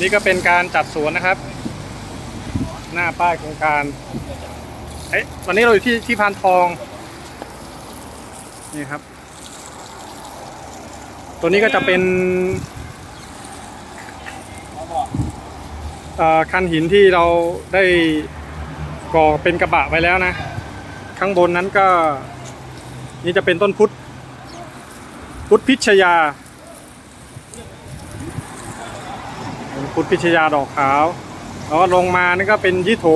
นี้ก็เป็นการจัดสวนนะครับ หน้าป้ายโครงการเอ้ยตอนนี้เราอยู่ที่ที่พานทอง นี่ครับ ตัวนี้ก็จะเป็นอ่อคันหินที่เราได้ก่อเป็นกระบะไว้แล้วนะ ข้างบนนั้นก็ นี่จะเป็นต้นพุทธพุทธพิชยา พุทธพิชยาดอกขาว แล้วก็ลงมานี่ก็เป็นยี่โถ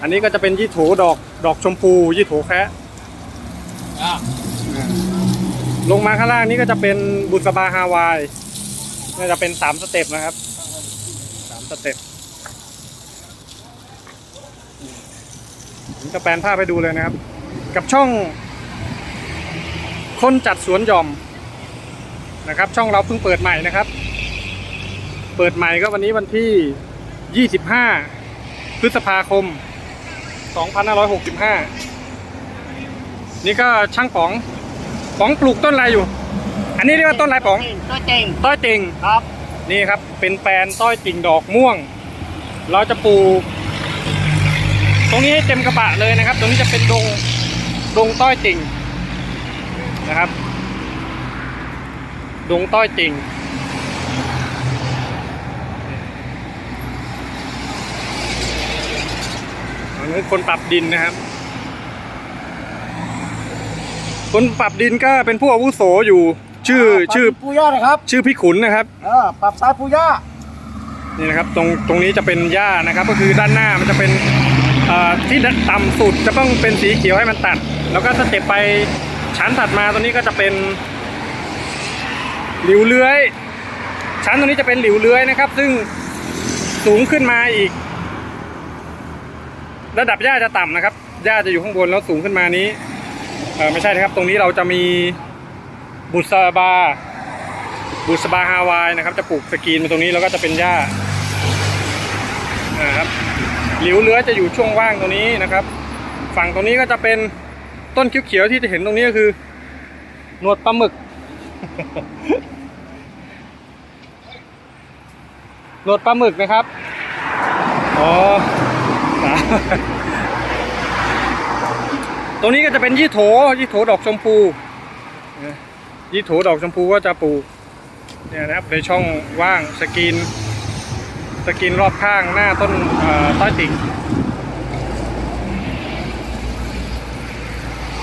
อันนี้ก็จะเป็นยี่โถดอกดอกชมพูยี่โถแคะลงมาข้างล่างนี้ก็จะเป็นบุษบาฮาวายนี่จะเป็นสามสเต็ปนะครับสามสเต็ปผมจะแปลนภาพไปดูเลยนะครับ กับช่อง คนจัดสวนหย่อมนะครับ ช่องเราเพิ่งเปิดใหม่นะครับ เปิดใหม่ก็วันนี้วันที่ 25 พฤษภาคม 2565 นี่ก็ช่างป๋องป๋องปลูกต้นอะไรอยู่ อันนี้เรียกว่าต้นอะไรป๋องตัวจริงต้อยติ่งครับ นี่ครับเป็นแปลนต้อยติ่งดอกม่วง เราจะปลูก ตรงนี้ให้เต็มกระบะเลยนะครับ ตรงนี้จะเป็นดงดงต้อยติ่งนะครับ ดงต้อยติ่ง อันนี้คนปรับดินนะครับ คนปรับดินก็เป็นผู้อาวุโสอยู่ ชื่อชื่อปูย่านะครับ ชื่อพี่ขุนนะครับเออปรับสายปูย่านี่นะครับ ตรงตรงนี้จะเป็นหญ้านะครับ ก็คือด้านหน้ามันจะเป็นเอ่อที่ต่ำสุดจะต้องเป็นสีเขียวให้มันตัด แล้วก็สเต็ปไปชั้นถัดมาตัวนี้ก็จะเป็นหลิวเลื้อย ชั้นตัวนี้จะเป็นหลิวเลื้อยนะครับ ซึ่งสูงขึ้นมาอีก ระดับหญ้าจะต่ำนะครับหญ้าจะอยู่ข้างบนแล้วสูงขึ้นมานี้เออไม่ใช่นะครับ ตรงนี้เราจะมีบุษบา บุษบาฮาวายนะครับ จะปลูกสกรีนมาตรงนี้แล้วก็จะเป็นหญ้านะครับหลิวเลื้อจะอยู่ช่วงว่างตรงนี้นะครับ ฝั่งตรงนี้ก็จะเป็นต้นเขียวๆที่จะเห็นตรงนี้ก็คือหนวดปลาหมึกหนวดปลาหมึกนะครับ อ๋อ ตรงนี้ก็จะเป็นยี่โถ ยี่โถดอกชมพูยี่โถดอกชมพูก็จะปลูกเนี่ยนะครับในช่องว่างสกรีนสกรีนรอบข้างหน้าต้นต้อยติ่ง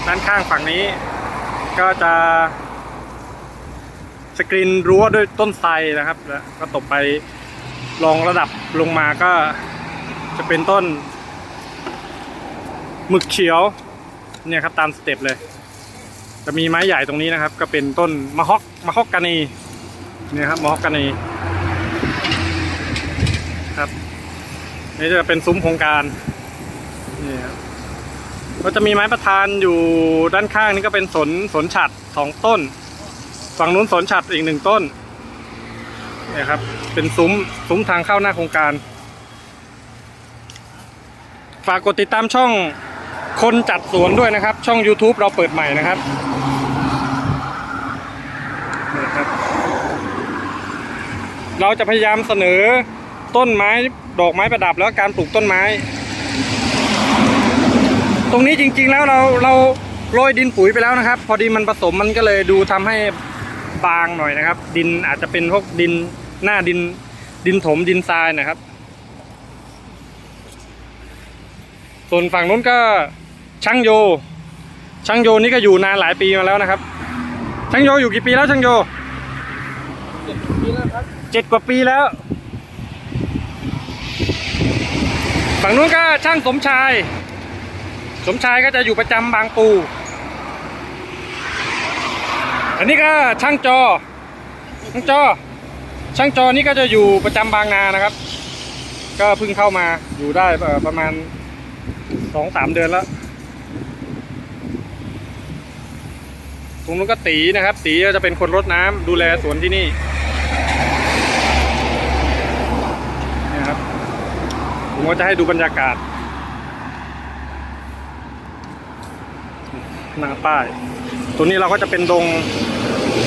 ด้านข้างฝั่งนี้ก็จะสกรีนรั้วด้วยต้นไทรนะครับ แล้วก็ตบไปรองระดับลงมาก็จะเป็นต้น หมึกเขียวเนี่ยครับตามสเต็ปเลย จะมีไม้ใหญ่ตรงนี้นะครับ ก็เป็นต้นมะฮอกมะฮอกกานีเนี่ยครับมอฮอกกานีครับนี่จะเป็นซุ้มโครงการนี่ครับก็จะมีไม้ประธานอยู่ด้านข้างนี่ก็เป็นสนสนฉัดสองต้น ฝั่งนู้นสนฉัดอีกหนึ่งต้นนี่ครับ เป็นซุ้มซุ้มทางเข้าหน้าโครงการ ฝากกดติดตามช่อง คนจัดสวนด้วยนะครับ ช่อง YouTube เราเปิดใหม่นะครับนี่ครับ เราจะพยายามเสนอต้นไม้ดอกไม้ประดับแล้วการปลูกต้นไม้ ตรงนี้จริง ๆ แล้วเราเราโรยดินปุ๋ยไปแล้วนะครับ พอดีมันผสมมันก็เลยดูทำให้บางหน่อยนะครับ ดินอาจจะเป็นพวกดินหน้าดินดินถมดินทรายนะครับ ส่วนฝั่งนู้นก็ ช่างโย ช่างโยนี่ก็อยู่นานหลายปีมาแล้วนะครับ ช่างโยอยู่กี่ปีแล้วช่างโยเจ็ดกว่าปีแล้วฝั่งนู้นก็ช่างสมชาย สมชายก็จะอยู่ประจำบางปู อันนี้ก็ช่างจอ ช่างจอ ช่างจอนี่ก็จะอยู่ประจำบางนานะครับ ก็เพิ่งเข้ามาอยู่ได้เอ่อประมาณสองสามเดือนแล้ว รงนู้นก็ตีนะครับ ตีก็จะเป็นคนรดน้ำดูแลสวนที่นี่นี่ครับผมก็จะให้ดูบรรยากาศหน้าป้ายตัวนี้เราก็จะเป็นดง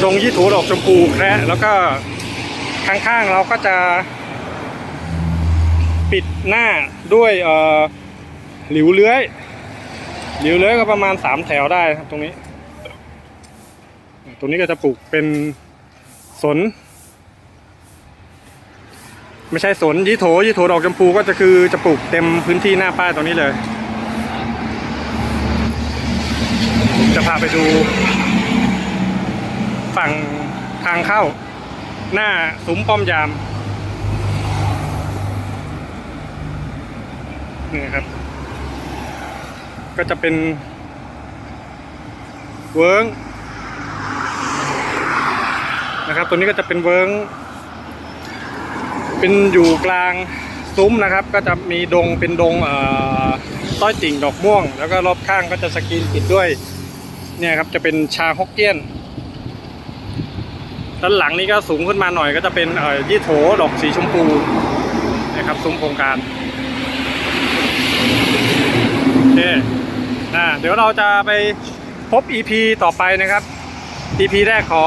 ดงยี่ถูดอกชมพูแคระแล้วก็ข้างๆเราก็จะ ปิดหน้าด้วยเอ่อหลิวเลื้อย หลิวเลื้อยก็ประมาณสามแถวได้ครับตรงนี้ ตรงนี้ก็จะปลูกเป็นสน ไม่ใช่สนยี่โถยี่โถดอกชมพูก็จะคือจะปลูกเต็มพื้นที่หน้าป้ายตรงนี้เลย จะพาไปดู ฝั่งทางเข้า หน้าซุ้มป้อมยามนี่ครับ ก็จะเป็นเวิร์ง นะครับ ตัวนี้ก็จะเป็นเวิร์งเป็นอยู่กลางซุ้มนะครับ ก็จะมีดงเป็นดงเอ่อต้อยติ่งดอกม่วง แล้วก็รอบข้างก็จะสกรีนปิดด้วยเนี่ยครับจะเป็นชาฮกเกี้ยนด้านหลังนี้ก็สูงขึ้นมาหน่อยก็จะเป็นเอ่อยี่โถดอกสีชมพูนะครับซุ้มโครงการโอเคอ่าเดี๋ยวเราจะไปพบ EP ต่อไปนะครับ EP แรกขอ